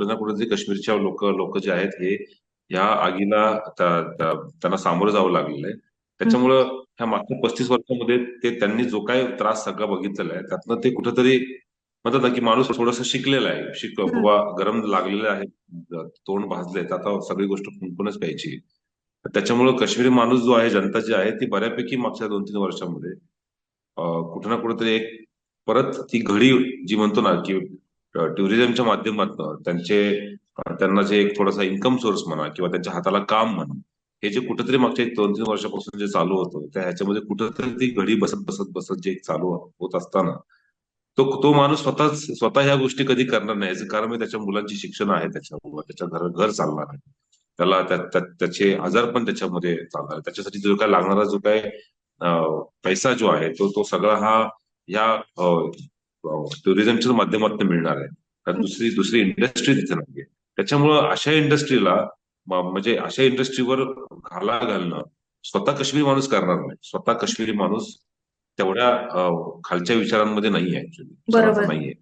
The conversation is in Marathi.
कुठे ना कुठेतरी काश्मीरच्या लोक लोक जे आहेत हे या आगीला त्या- त्या- त्यांना सामोरं जावं लागलेलं आहे. त्याच्यामुळं ह्या मागच्या पस्तीस वर्षामध्ये ते त्यांनी जो काय त्रास सगळा बघितलेला आहे त्यातनं ते कुठेतरी म्हणतात ना की माणूस थोडासा शिकलेला आहे. शिक. बाबा गरम लागलेले आहे तोंड भाजले तर आता सगळी गोष्ट कुंकूनच प्यायची. त्याच्यामुळं काश्मीरी माणूस जो आहे जनता जी आहे ती बऱ्यापैकी मागच्या दोन तीन वर्षामध्ये कुठे ना कुठेतरी एक परत ती घडी जी म्हणतो ना की टुरिझमच्या माध्यमातून त्यांचे त्यांना जे एक थोडासा इन्कम सोर्स म्हणा किंवा त्यांच्या हाताला काम म्हणा हे जे कुठेतरी मागच्या एक दोन तीन वर्षापासून जे चालू होतं त्या ह्याच्यामध्ये कुठेतरी ती घडी बसत बसत बसत जे चालू होत असताना तो तो माणूस स्वतःच स्वतः ह्या गोष्टी कधी करणार नाही. याचं कारण त्याच्या मुलांची शिक्षण आहे त्याच्यावर त्याच्या घर घर चालणार आहे. त्याला त्या- त्याचे आजार पण त्याच्यामध्ये चालणार आहे त्याच्यासाठी जो काय लागणारा जो काय पैसा जो आहे तो तो सगळा हा या टुरिझमच्या माध्यमातून मिळणार आहे. कारण दुसरी दुसरी इंडस्ट्री तिथे नाहीये. त्याच्यामुळं अशा इंडस्ट्रीला म्हणजे अशा इंडस्ट्रीवर घाला घालणं स्वतः काश्मीरी माणूस करणार नाही. स्वतः काश्मीरी माणूस तेवढ्या खालच्या विचारांमध्ये नाहीये ऍक्च्युली बरोबर. नाहीये.